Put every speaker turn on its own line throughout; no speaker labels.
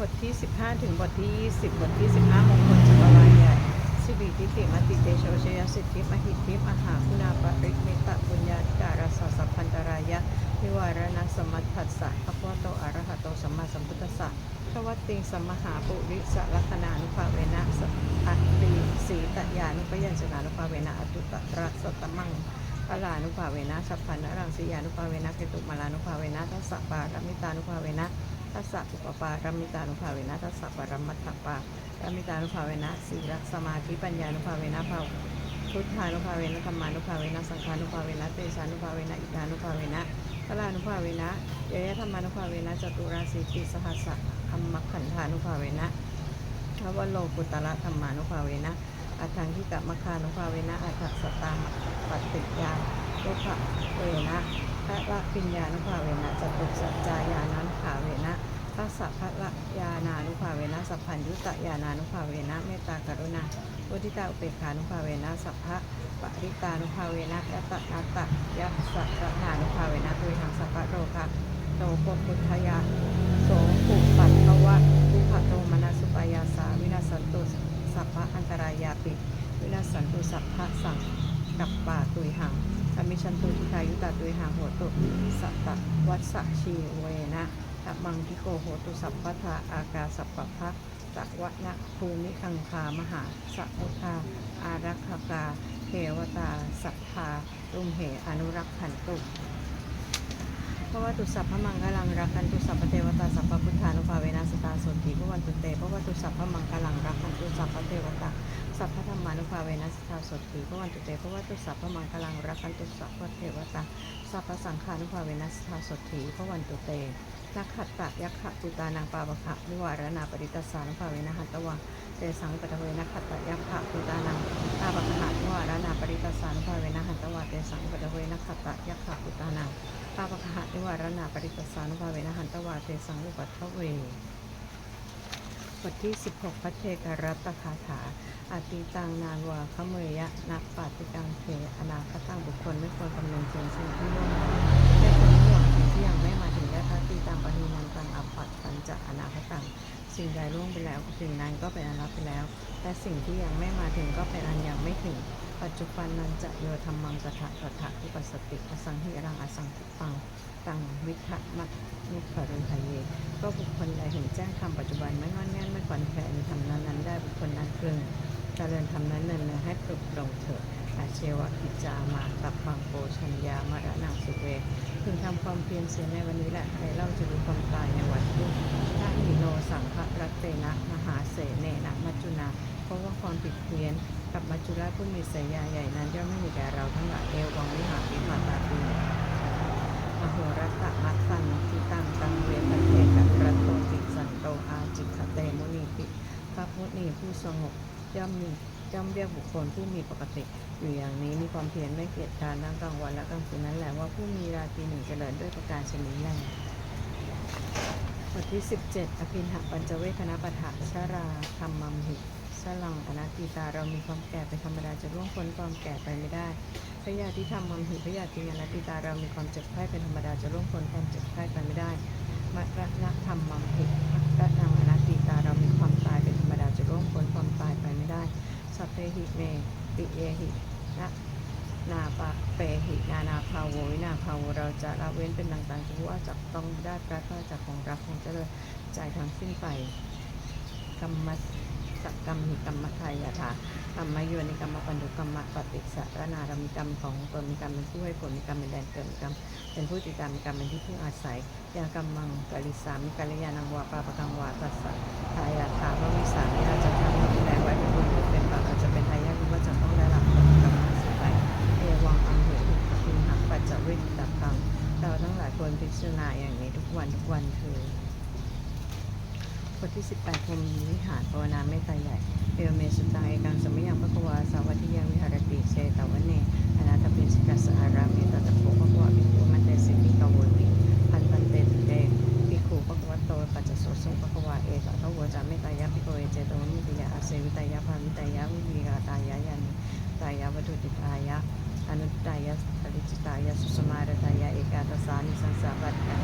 บทที่ 15 ถึงบทที่ 20 บทที่ 15มงคลจักรวาลใหญ่สิริทิติมติเตโชชยสิทธิมหิทธิมหาคุณาปริมิตะบุญญาธิการาสสัพพันตรายะนิวารณสมัตถัสสะพระพุทโตอะระหะโตสัมมาสัมพุทธัสสะพระวัตติงสัมมหาปุริสลักษณานุภาเวนะสัตติสีตยานุปยัญชนะนุภาเวนะอตุตรัสตมังปลานุภาเวนะสัพพันนรังสียานุภาเวนะเกตุมาลานุภาเวนะทัสสะปารมิตานุภาเวนะ ทัสสะอุปปารมิตานุภาเวนะทัสสะปรมัตถปารมิตานุภาเวนะสีลสมาธิปัญญานุภาเวนะภาพุทธานุภาเวนะธรรมานุภาเวนะสังฆานุภาเวนะเตชานุภาเวนะอิทานุภาเวนะพลานุภาเวนะเยยธรรมานุภาเวนะจตุราสีติสหัสสะธรรมขันธานุภาเวนะทวโลกุตละธรรมานุภาเวนะอัฏฐังคิกะมคานุภาเวนะอัฏฐสตามปฏิยาทุกขเวนะ พระละปิญญานุภาเวนะจตุสัจจายานันขาเวนะทัสสะพระละยานานุภาเวนะสัพพัญยุตยานานุภาเวนะเมตตากรุณาอุทิตาอุเปกขานุภาเวนะสัพพะปริตานุภาเวนะยัตตะนัตตะยัสสะระนานุภาเวนะตุยหังสัพพะโรคะโตโกพุทธยาโสภุปัตตวะทุขโตมนัสสุปายาสาวินาสันตุสัพพะอันตรายาปิวินาสันตุสัพพะสังกับป่าตุยหัง อมิชันตุทิกายุตาตุยหาโหตุสัตตะวัสสะชีเวนะตะมังคิโกโห ตุสัพพทาอากาสัพพะพัตะวะนะภูมิคังคามหาสัพพุทาอารักขกาเทวตา สัทธารุมเหอนุรักขันตุเพราะว่าตุสัพพมังกลังรักขันตุสัพพเทวตาสัพพพุทธานุภาเวนะสตาสนติพระวันตุเตเพราะว่าตุสัพพมังกลังรักขันตุสัพพเทวตาสัพพธรรมานุภาเวนะสัทธาสดถีพระวันตุเตพระวัตุสัพพมังคลังรักขันตุสัพพเทวตาสัพพสังขานุภาเวนะสัทธาสดถีพระวันตุเต นักขัตตะยักขะปุตานังปาปะขะนิวารณาปริตตสานุภาเวนะหัตวังเตสังปะทะเวนักขัตตะยักขะปุตานังปาปะขะนิวารณาปริตตสานุภาเวนะหัตวังเตสังปะทะเวนักขัตตะยักขะปุตานังปาปะขะนิวารณาปริตตสานุภาเวนะหัตวังเตสังอุปัทเวบทที่ 16 พัทเทกรัตคาถาอาติตังนานวาขเมยะนักปาติกังเทอนาคตังบุคคลไม่ควรกำเนิดเชิงสิ่งที่ล่วงมาไม่ควรห่วงสิ่งที่ยังไม่มาถึง ตังปณีนันตังอัปปัตตันจะอนาคตังสิ่งใดล่วงไปแล้วสิ่งนั้นก็เป็นอันรับไปแล้วแต่สิ่งที่ยังไม่มาถึงก็เป็นอันยังไม่ถึง ปัจจุบันนันจะโยธรรมังตถะตถะอุปสติอสังหิรังอสังคุปังตังวิทะมัตนิพพรุทะเย ก็บุคคลใดเห็นแจ้งคำปัจจุบันไม่งอนแง่นไม่ขวัญแขวนในธรรมนั้นนั้นได้บุคคลนั้นพึงเจริญธรรมนั้นเนินให้ปลุกลงเถิดอาเชวะกิจามาตับบังโปชัญญามรณังสุเว พึงทำความเพียรเสียในวันนี้แหละใครเล่าจะรู้ความตายในวันรุ่งถ้าหิโนสังฆรัตเตนะมหาเสเนนะมัจจุนาเพราะว่าความผิดเพี้ยนกับมัจจุราชผู้มีสยยาใหญ่นั้นย่อมไม่มีแก่เราทั้งหลายเอวังวิหาริมาตาปีมโหรัตตมัตตังทิตังตังเวทเทกับรัตโตติสันโตอาจิคเตมุนีปิพระพุทธนีผู้สงบย่อมมีย่อมเรียกบุคคลผู้มีปกติ อยู่อย่างนี้มีความเพียรไม่เกียจคร้านทั้งกลางวันและกลางคืนนั้นแหละว่าผู้มีราตรีหนึ่งเจริญด้วยประการชนิดแรกบทที่ 17 อภินหปัญจเวคณปะทะชาราธรรมัมหิสลังอนัตติตาเรามีความแก่เป็นธรรมดาจะล่วงพ้นความแก่ไปไม่ได้พยาธิธรรมมัมหิพยาธิอนัตติตาเรามีความเจ็บไข้เป็นธรรมดาจะล่วงพ้นความเจ็บไข้ไปไม่ได้มรณะธรรมมัมหิระนังอนัตติตาเรามีความตายเป็นธรรมดาจะล่วงพ้นความตายไปไม่ได้สัพเพหิเม ปิเยหินะนาปะเปหิ นานาภาโววินาภาโวเราจะละเว้นเป็นต่างๆจะว่าจะต้องได้พระก็จากของรักของเจริญใจทางสิ้นไปกรรมสักกรรมหิกรรมทายาถากรรมโยนิกรรมปันดุกรรมปฏิสารนารมีกรรมของตนมีกรรมเป็นผู้ให้ผลมีกรรมเป็นแดนเกิดมีกรรมเป็นผู้ติดตามมีกรรมเป็นที่พึ่งอาศัยยากรรมังกริสามิกัลยาณังวาปาปะกังวาตัสสะทายาถาว่าวิสามิอาจจะทำให้แรงไว้เป็นบุ จารณาอย่างนี้ทุกวันทุกวันคือบทที่ 18พรมวิหารภาวนาเมตตาใหญ่เอเมสุตังเอกังสมยังพระกวาสาวัติยังวิหารติเชตวันเนอนาถปิสิกัสสอารามิตตะโพภะกวาภิกมันเตสิกิกาโวติพันตันเตติเตภิกขุภะกวัตโตปัจจโสสุภะกวาเอตทะวจามตตายะภิกเอเจโตมิติยาอาเสวิตายะภาวิตายะวิวิกาตายะยันตายะวัตถุติตายะอนุตตายะิจิตายาสุสมารตายาเอกาตสานิสังสาบัตตา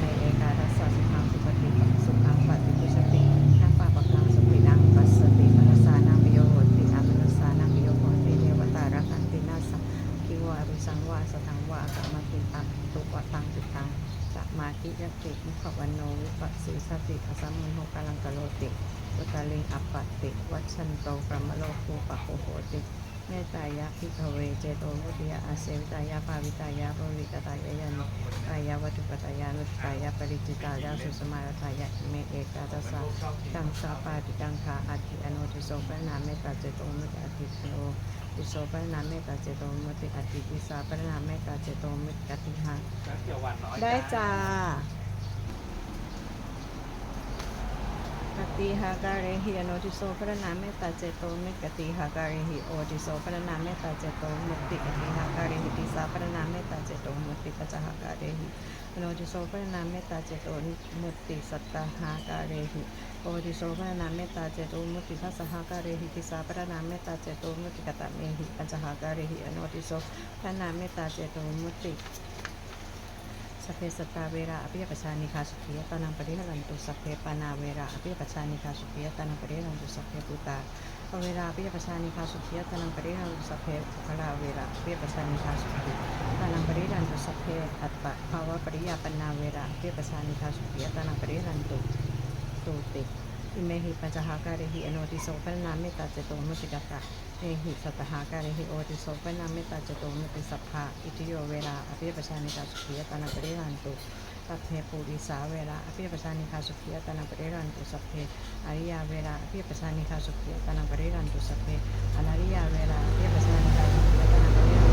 ในเอกาตสาสุขังสุปฏิสุขังปฏิปุสตินังปะปกังสุปินังปัสสติมนัสานังปิโยโหติอามนัสานังปิโยโหติเทวตารักันตินาสังคิวารุสังวาสตังวากามติตังตุปตังจิตังสัมาทิยติมุขวันโนวิปัสสีสติอสัมมุโหกาลังกโลติอุตาลิงอปปติ วัชันโตกรรมโลภูปะโหติ เมตตายะพิภเวเจโตมุติยาอาเสวิตายาภาวิตายาภวิกตายายานิกายาวัตถุปตายานุตตายาปริจิตายาสุสมารตายาเมเอกาตสาตังสาปาติตังคาอาทิอโนติโสปนาเมตตาเจโตมุติอาทิโนติโสปรณาเมตตาเจโตมุติอติติสาปรณาเมตตาเจโตมุติอติหัง
เกี่ยวหวานน้อย
ได้จ้า ปฏิหาการเหิอโนติโสปรณาเมตตาเจโตมุติอติหาการหิโอติโสปรณาเมตตาเจโตมุติอติหาการหิติสาปรณาเมตตาเจโตมุติปัจจหาการหิอโนติโสปรณาเมตตาเจโตมุติสัตตหาการหิโอติโสปรณาเมตตาเจโตมุติทัสหาการหิติสาปรณาเมตตาเจโตมุติกตเมหิปัจจหาการหิอโนติโสปรณาเมตตาเจโตมุติ สพเพสตาเวราอภิยปชานิคาสุขียตานังปริหรันตุสพเพปานาเวราอภิยปชานิคาสุขียตานังปริหรันตุสพเพปุตตาเวราอภิยปชานิคาสุขียตานังปริหรันตุสพเพภคลาเวราอภิยปชานิคาสุขีตานังปริหรันตุสพเพอัตตะภาวะปริยาปนาเวราอภิยปชานิคาสุขียตานังปริหรันตุตุติ อิเมหิปัญจหาการหิอโนติโสปนาเมตตาเจโตมุติกตะเอหิสัตหาการหิโอติโสปนาเมตตาเจโตมุติสัพพะอิติโยเวราอภิยปชานิคาสุขียตานังปริหรันตุสัพเพปูริสาเวลาอภิปชานิคาสุขียตานังปริรันตุสัพเพอริยาเวลาอภิปชานิคาสุขียตานังปริรันตุสัพเพอนาริยาเวลาอภิปชานิคาสุขียตานังปริรันตุ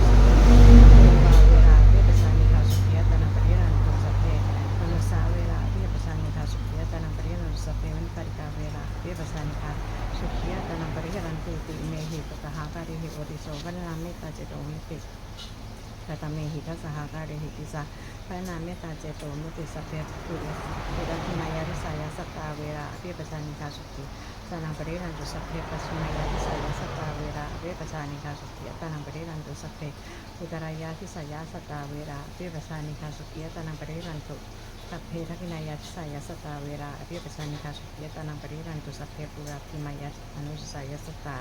ตหาการิหิโอติโสวันนามิตาเจโตมิติกตเมหิทัสสหาการิหิติสาพระนามเมตตาเจโตมุติสัพเพปุริปุรัติมายาทิสายาสตาเวราอภิปชานิคาสุขีตานังปริรันตุสัพเพปัสมายาทิสายาสตาเวราอภิปชานิคาสุขีตานังปริรันตุสัพเพอุตรายาทิสายาสตาเวราอภิปชานิคาสุขีตานังปริรันตุ สัพเพทักินายาทิสายาสตาเวราอภิปัชานิคาสุขีตานังปริรันตุสัพเพปุรัติมายาอนุสายาสตา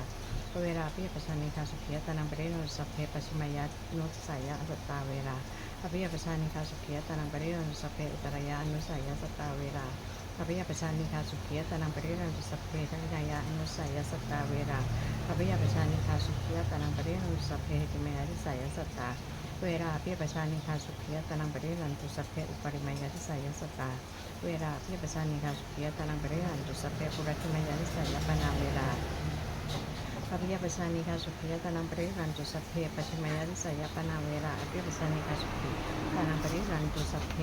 เวลาพิปัชานิคาสุขยตานังปริโนตุสัพเพปชิมายะโนตสายะสัตาเวลาอภิยปชานิคาสุขยตานังปริโนตุสัพเพอุตรายะอนุสายะสัตาเวลาอภิยปชานิคาสุขียตานังปริโนตุสัพเพทักนายะอนุสายะสัตตาเวลาอภิยปชานิคาสุขียตานังปริโนตุสัพเพหิเมยทิสายะสัตตา เวลาเพิยประชานิคาสุขียตานังปริโนตุสัพเพอุปริมายทิสายสตา เวลาเพิยประชานิคาสุขียตานังปริโนตุสัพเพปุรัติมายทิสายปนาเวลาอภิยปชานิคาสุขียตานังปริรันตุสัพเพปัชิมยาทิสายปนาเวราอภิยปชานิคาสุขีตานังปริรันตุสัพเพ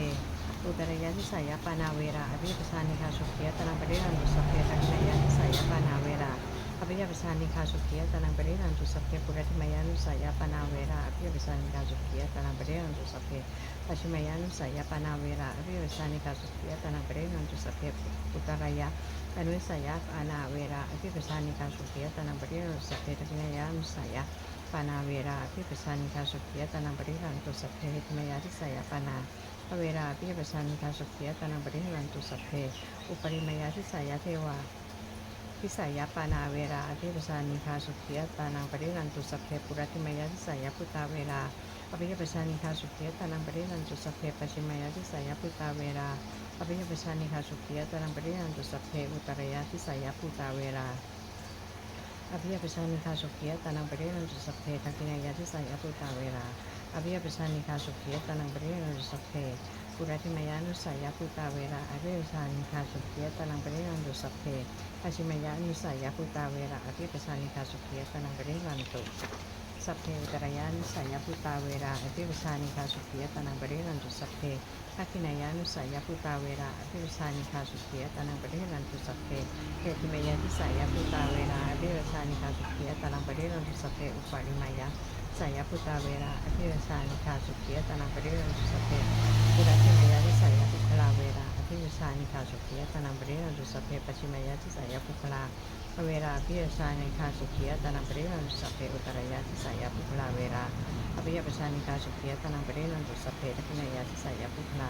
อุตรยาทิสายปนาเวราอภิยปชานิคาสุขียตานังปริรันตุสัพเพทักขินายาทิสายปนาเวรา อภิยปชานิคาสุขียตานังปริรันตุสัพเพปุรติมายานุสายปนาเวราอภิยปชานิคาสุขียตานังปริรันตุสัพเพปชิมายานุสายปนาเวราอภิยปชานิคาสุขียตานังปริรันตุสัพเพอุตรยาอนุสยาปานาเวราอภิปชานิกาสุขียตานังปริรันตุสัพเพทกินายานุสยปานาเวราอภิปชานิกาสุขียตานังปริรันตุสัพเพทิมายาทิสยาปานาเวราอภิปชานิกาสุขียตานังปริรันตุสัพเพอุปริมายาทิสยาเทวา ทิสยาปานาเวราอภิปชานิกาสุขียตานังปริรันตุสัพเพปุรติมายาทิสยาพุตาเวราอภิปชานิกาสุขียตานังปริรันตุสัพเพปชิมายาทิสยาพุตาเวราอภิยปชานิคาสุขียตานังปริยันตุสัพเพอุตรยาทิสายาภูตาเวลาอภิยปชานิคาสุขียตานังปริยันตุสัพเพทักินายาทิสายาภูตาเวลาอภิยปชานิคาสุขียตานังปริยันตุสัพเพ ปุรติมายานุสายาภูตาเวลาอภิยปชานิคาสุขียตานังปริยันตุสัพเพอาชิมายานุสายาภูตาเวลาอภิยปชานิคาสุขียตานังปริยันตุสัพเพอุตรยานุสัยพุตาเวราอภิวชานิคาสุขียตานังปริรันตุสัพเพทักขินายานุสัยพุตาเวราอภิวชานิคาสุขียตานังปริรันตุสัพเพเทติมายาทิสัยพุตาเวราอภิวชานิคาสุขียตานังปริรันตุสัพเพอุปาริมายาสัยพุตาเวราอภิวชานิคาสุขียตนังปริรันตุสัพเพปุรัติ ตานังปริรันตุสัพเพปัจฉิมยาทิสัยพุคลาเวลาพิยชานิคาสุขียตานังปริรันตุสัพเพอุตรยาทิสายาภุคลาเวลาอภิยปชานิคาสุขียตานังปริรันตุสัพเพทักขินายาทิสายาภุคลา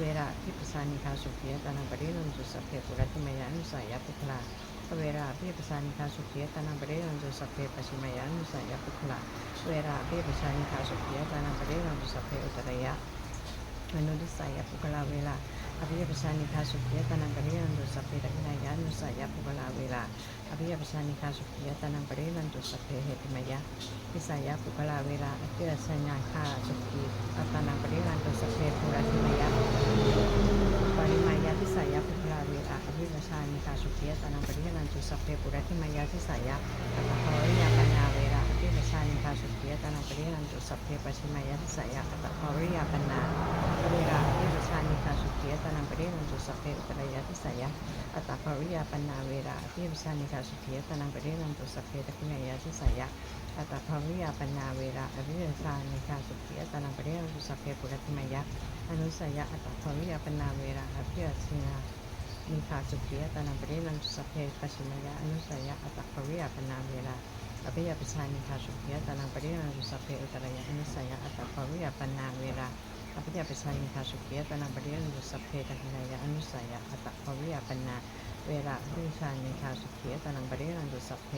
เวลาพิปชานิคาสุขียตานังปริรันตุสัพเพปุรติมยานุสายาภุคลาเวลาพิปชานิคาสุขียตานังปริรันตุสัพเพปชิมยานุสายาภุคลาเวลาพิปชานิคาสุขียตานังปริรันตุสัพเพอุตรยามนุดิสายปุกลาเวลาอภิยปชานิคาสุขียตานังปริยันตุสัพเพตะกินายานุสายปุกลาเวลาอภิยปชานิคาสุขียตานังปริยันตุสัพเพเหติมายะวิสายปุกลาเวลา อภิยสัญญาคาสุขีอัตานังปริยันตุสัพเมายะปริมายะทิสายปุกลาเวลาอภิยปชานิคาสุขียตานังปริยันตุสัพเพปุระติมายะทิสยะอัตตะวิยาปัญญาเวลาอภิยานิคาปริยันตุสัพเพปัชิมาเวรชานิคาสุขียตานังปริยันตุสัพเพอุตรยทิสยะอัตตาภริยาปัญนาเวลาที่ปรชานิคาสุขียตานังปริยันตุสัพเพตะกินายาทิสยะอัตตาภริยาปัญนาเวลาอภิเวชานิคาสุขียตานังปริยันตุสัพเพปุรติมายะอนุสยะอัตตาภริยาปัญนาเวลาอภิเวชนานิคาสุขียตานังปริยันตุสัพเพปชิมายะอนุสยะอัตตาภริยาปัญนาเวลา อภิยาปชานิคาสุขียตานังปริยันตุสัพเพอุตระยอนุสัยะอัตตาภริยาปัญนาเวลาอภิญญาปชานิคาสุขียตานาบริยานุสัพเพตักินายะอนุสัยะอัตตภวิยปันนาเวลาอภิชานิคาสุขียตนาบริยานุสัพเพ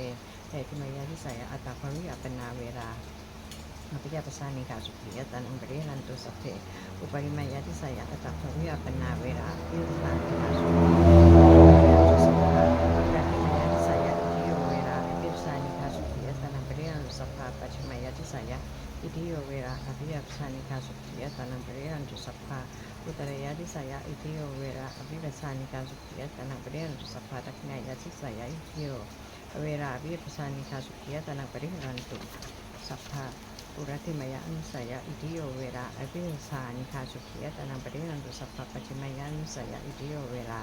เตติมายะทิสัยอัตตภวิยปันนาเวลาอภิญญาปชานิคาสุขียตนาบริยานุสัพเพอุปริมายะทิสัยอัตตภวิยปันนาเวลาอภิชานิคาสุขี ราอภิยปชานิคาสุขียตานังปริยันตุสัพพะอุตระยะทิสายะอิทิโยเวราอภิยปชานิคาสุขียตานังปริยันตุสัพพะตักนายะทิสายะอิทิโยเวราอภิยปชานิคาสุขียตานังปริยันตุสัพพะปุรติมยะอนุสยะอิทิโยเวราอภิยปชานิคาสุขียตานังปริยันตุสัพพะปัจฉิมยะอนุสยะอิทิโยเวรา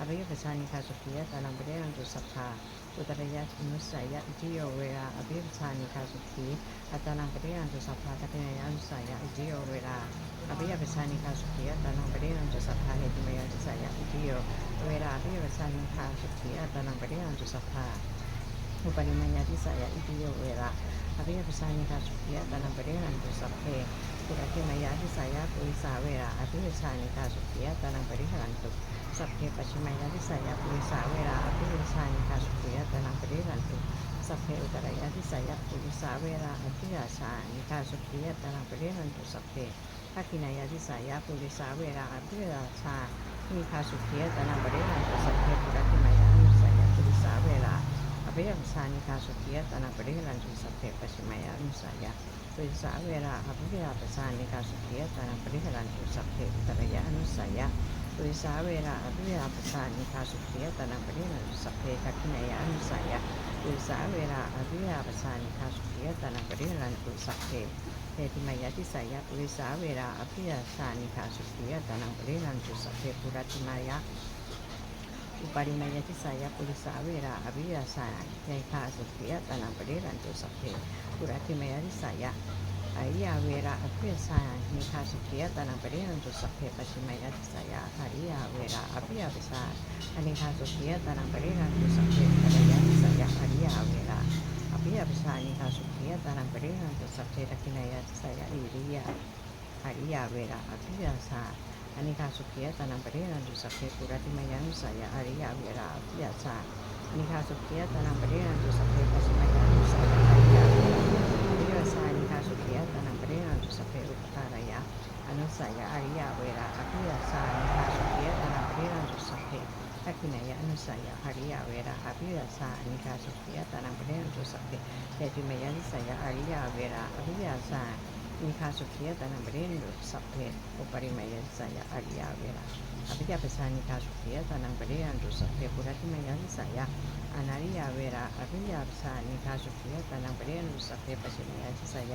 อภิยปชานิคาสุขียตานังปริยันตุสัพพะอุตระยะนุสัยยะอิทิโยเวราอภิยปชานิคาสุขีอัตานังปริยันตุสัพพะตะกินายานุสายยะอิจิโยเวลาอภิยาปชานิคาสุขีอัตานังปริยันตุสัพพะเหติมยานุสายยะอิจิโยเวลาอภิยาปชานิคาสุขีอัตานังปริยันตุสัพพะอุปนิมยาทิสายยะอิจิโยเวลาอภิยาปชานิคาสุขีอัตานังปริยันตุสัพเพปุรติมยาทิสายยะปุริสาเวลาอภิยาชานิคาสุขีอัตานังปริยันตุ สัพเพปัจฉิมยาทิสายะปุริสาเวลาอภิยาชานิคาสุขีอัตนังปริยันตุสัพเพอุตรายะทิสายะปุริสาเวลาอภิยาชานิคาสุขียตานังปริยันตุสัพเพทักขินายะทิสายะปุริสาเวลาอภิยาชานิคาสุขียตานังปริยันตุสัพเพปุรติมายะนิสายะปุริสาเวลาอภิยาชานิคาสุขียตานังปริยันตุสัพเพปัจฉิมายะนิสายะปุริสาเวลาอภิยาชานิคาสุขียตานังปริยันตุสัพเพอุตรายะนิสายะ ปุริสาเวลาอภิยาปชานิคาสุขียตนังปริยันตุสัพเพทักขินายะนิสายะอุสาเวลาอภิยาปชานิคาสุขียตนังปริยันตุสัพเพเทติมายะทิสายะอุสาเวลาอภิยาชานิคาสุขียตนังปริยันตุสัพเพปุรัติมายะอุปาริมายะทิสายปุริสาเวลาอภิยาชานิคาสุขียตานังปริยันตุสัพเพปุรัติมายะทิสายะ อริยาเวลาอภิยาชานิคาสุขียตานังปริยันตุสัพเพปัจฉิมายะทิสยะอริยาเวลาอภิยาปชาอนิคาสุขียตานังปริยันตุสัพเพปริยันสัยยะอริยาเวลาอภิยาปชานิคาสุขียตานังปริยันตุสัพเพตะกินายะสัยยะอิริยาอริยาเวลาอภิยาสาอนิคาสุขียตานังปริยันตุสัพเพปุรติมายันสัยยะอริยาเวลาอภิยาสาอนิคาสุขียตานังปริยันตุสัพเพปัสมยันสัยยะอริยาเวลาอภิยาสาอนิคาสุข ยตานังปริยันตุสัพเพอุปตารายะอนุสัยยะอริยาเวลาอภิยาสานิคาสุขียตานังปริยันตุสัพเพทักขินายะอนุสัยยะหริยาเวราอภิยาสานิคาสุขียตานังปะเนนตุสัพเพเตติมยะนิสัยยะอริยาเวราอภิยาสานิคาสุขียตานังปะเนนตุสัพเพอุปริมยะนิสัยยะอริยาเวราอภิยาปชานิคาสุขียตานังปะเนนตุสัพเพปุรติมยะนิสัยอนาริยาเวราอภิยาปชานิคาสุขียตานังปะเนนตุสัพเพปัจฉิมยะนิสัยอนาริยาเวราอภิยาปชานิคาสุขียตานังปะเนนตุสัพเพอุตรยาทิสายะนาริยาเวลาอวิยาชานิคาสุขียตานังปริรันตุสัพเพตะหินายะสายะอนาริยาเวลาอวิยาชานิคาสุขียตานังปริรันตุสัพเพปุระติมยานิสาย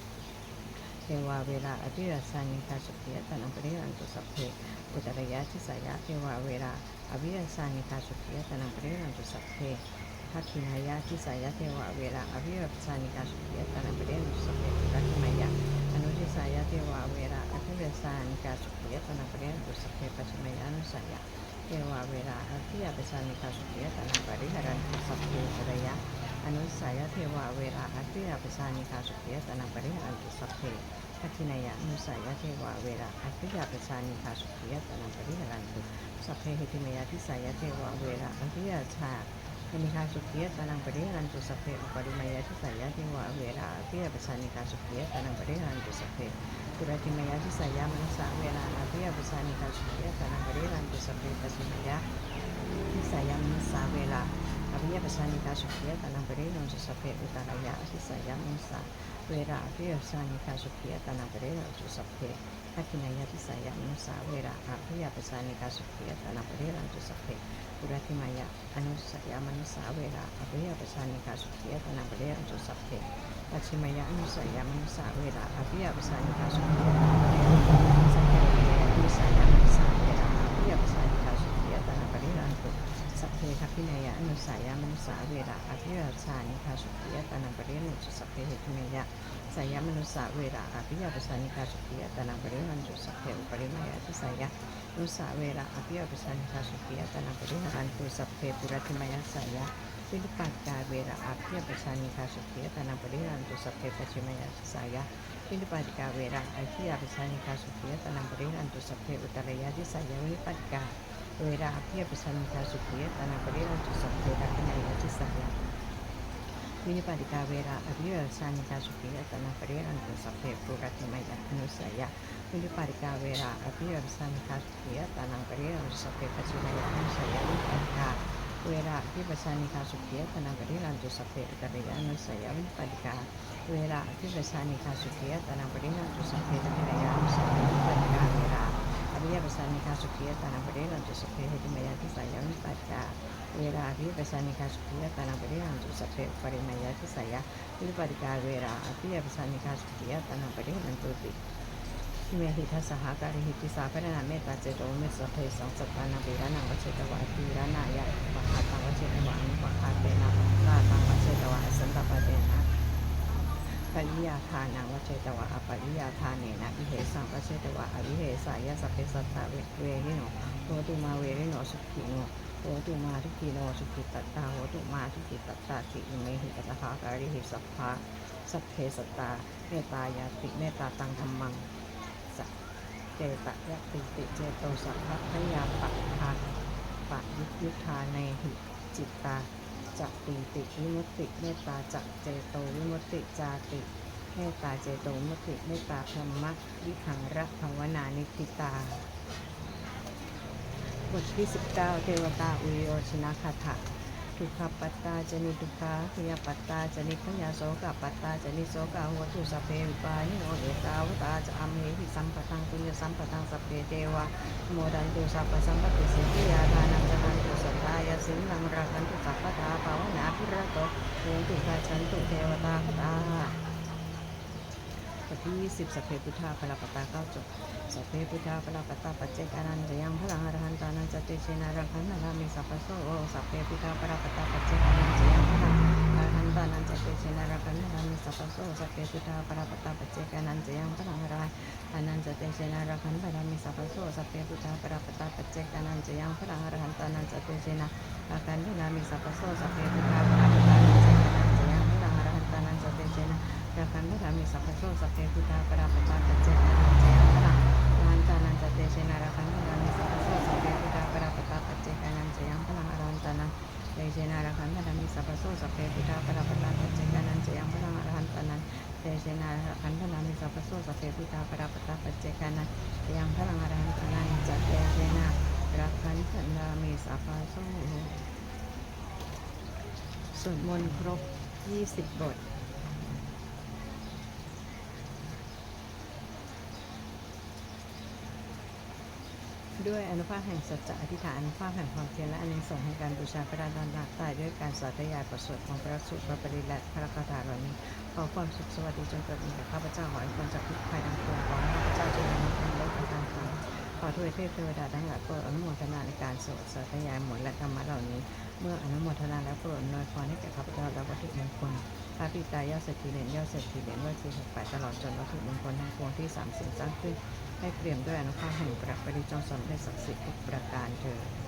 ทิสยะอนาเวราอภิยาชานิคาสุขียตานังปริยันตุสัพเพปริมยะทิสายะอนาริยาเวราอภิยาสานิคาสุขียตานังปริยันตุสัพเพปปุกติมายาทิสายะเทวาเวราอภิรัชานิคาสุติยตนาปเรนตุสัพเพปจิมายาทิสายะอนุทิสายะเทวาเวราอภิรัชานิคาสุติยตนาปเรนตุสัพเพทักขินายาทิสายะเทวาเวราอภิรัชานิคาสุติยตนาปเรนตุสัพเพปุติมายาอนุทิสายะ เทวาเวราอภิเวสานิกาสุขิยตนาปริยตุสพเพปัจมยานุสายะเทวาเวราอภิยปิสานิกาสุขิยตนาปริหารันตุสัพเพปรยะอนุสายะเทวาเวราอภิยปสานิกาสุขิยตนาปริหารันตุสัพเพทักขินายะอนุสายะเทวาเวราอภิยปสานิกาสุขิยตนาปริหารันตุสัพเพหิติมยาทิสายะเทวาเวร api abasani ka sukiya tanang pade rantu sakhe utaraya ti saya manusa wera api abasani ka sukiya tanang pade rantu sakhe Akinaya ti saya manusa wera api abasani ka sukiya tanang pade rantu sakhe ปุรติมายะอนุสยามันุสาเวราอภิยปชานิกาสุขียตนาปเรรันตุสัพเพปัจฉิมายะอนุสยามันุสาเวราอภิยปชานิกาสุขียตนาปเรรันตุสัพเพอนุสยามันุสา अभिनय अनुसाया वेरा अभिअवसानिका शुक्रिया तनबड़े मंजू सभ्य हितमैया saya menusa wera api abusani kasukia tanah beri manju sakya beri maya tu saya. Nusa beri hantu sakya saya. Pilipata wera api abusani kasukia tanah beri hantu sakya pachi maya saya. Pilipata wera api abusani kasukia tanah beri hantu utara utaraya di saya. Pilipata ወይራ api በሳሚታ ዙኩየ ጠናቆሌ ረጅሳ ወይራ ከናይነት ይሳላ municipalidad Vera abrió el sanidad superior de la Feria de Sofía Purgati Maya Anusaya. Municipalidad Vera abrió el sanidad superior de la Feria de Sofía Purgati Maya Anusaya. Municipalidad Vera abrió el sanidad superior de la Feria de Sofía Purgati Maya Anusaya. Municipalidad Vera abrió el sanidad superior de la Feria de Sofía Purgati Maya Anusaya. Municipalidad Vera ตาเจโตเมสสเพสังสตานาปิรานังวเชตวะตีรานายะปะคาตังวเชตวะอนุปะคาเตนะตาตังวเชตวะสันต ปริยาทานังวเชตวะอปริยาทานเนนะอิเหสังวเชตวะอวิเหสายะสพเพสัตตะเวเวริโนโหตุมาเวริโนสุขิโนโหตุมาทุกิโนสุขิตัตตาโหตุมาทุกิตัตตาติอิเมหิตตหาการิหิสัพพะสัพเพสัตตาเมตตายาติเมตตาตังธรรมังเจตยติติเจโตสัพพพยาปะทาปะยุยุทาในหิจิตตา จักปิติวิมุตติเมตตาจักเจโตวิมุตติจาติเมตตาเจโตวิมุตติเมตตาธรรมะวิหังระภาวนานิติตาบทที่ 19 เทวตาอุโยชนะคาถา ทุกขปัตตาจนิทุกขาขยปัตตาจนิขยาโสกปัตตาจนิโสกหัวตุสเพวิปานิโอเอตาวตาจะอเมหิสัมปตังปุญญสัมปตังสเพเทวะโมดันตุสัพพสัมปติสิทธิยาทานังจันตุสัตตายาสิลังรักันตุสัพพทาภาวนาภิระโตโยตุกาชันตุเทวตาคตา บทที่20สัพเพพุทธาพลปตาเก้าจบสัพเพพุทธาพลปตาปัจเจกานันจะยังพลังอรหันตานันจะเตเชนารังคันนารามิสัพพโสสัพเพพุทธาพลปตาปัจเจกานันจะยังพลังอรหันตานันจะเตเชนารังคันนารามิสัพพโสสัพเพพุทธาพลปตาปัจเจกานันจะยังพลังอรหันตานันจะเตเชนารังคันนารามิสัพพโสสัพเพพุทธาพลปตาปัจเจกานันจะยังพลังอรหันตานันจะเตเชนารังคันนารามิสัพพโสสัพเพพุทธาพลปตาปัจเจกาาคันธรรมิสัพพโสสัพเพพุทธาปราปตาปัจเจกานันจยังพลังอรันตานันจเตเชนาราคันธรรมิสัพพโสสัพเพพุทธาปราปตาปัจเจกานันจยังพลังอรันตานันเตเชนาราคันธรรมิสัพพโสสัพเพพุทธาปราปตาปัจเจกานันจยังพลังอรันตานันเตเชนาราคันธรรมิสัพพโสสัพเพพุทธาปราปตาปัจเจกานันจยังพลังอรันตานันจัตเตเชนาราคันธรรมิสัพพโสสวดมนต์ครบ 20 บท ด้วยอนุภาพแห่งสัจจะอธิษฐานอนุภาพแห่งความเพียรและอนิสงส์แห่งการบูชาพระดานดาตายด้วยการสาธยายประสวดของพระสุตพระปริและพระคาถาเหล่านี้ขอความสุขสวัสดีจงเกิดมีแก่ข้าพเจ้าขอให้พ้นจากทุกภัยทั้งปวงขอให้ข้าพเจ้าจงนำทางโลกทางธรรมขอทวยเทพเทวดาทั้งหลายโปรดอนุโมทนาในการสวดสาธยายหมดและธรรมะเหล่านี้ เมื่ออนุโมทนาแล้วโปรดอำนวยพรให้แก่ข้าพเจ้าและวัตถุมงคล พระปิตายอดเศรษฐีเหรียญยอดเศรษฐีเหรียญวัดสี่หกแปดตลอดจนวัตถุมงคลทั้งปวงที่สามสิ่งสร้างขึ้นให้เปลี่ยมด้วยอนุภาพแห่งพระปริจงสมได้ศักดิ์สิทธิ์ทุกประการเถิด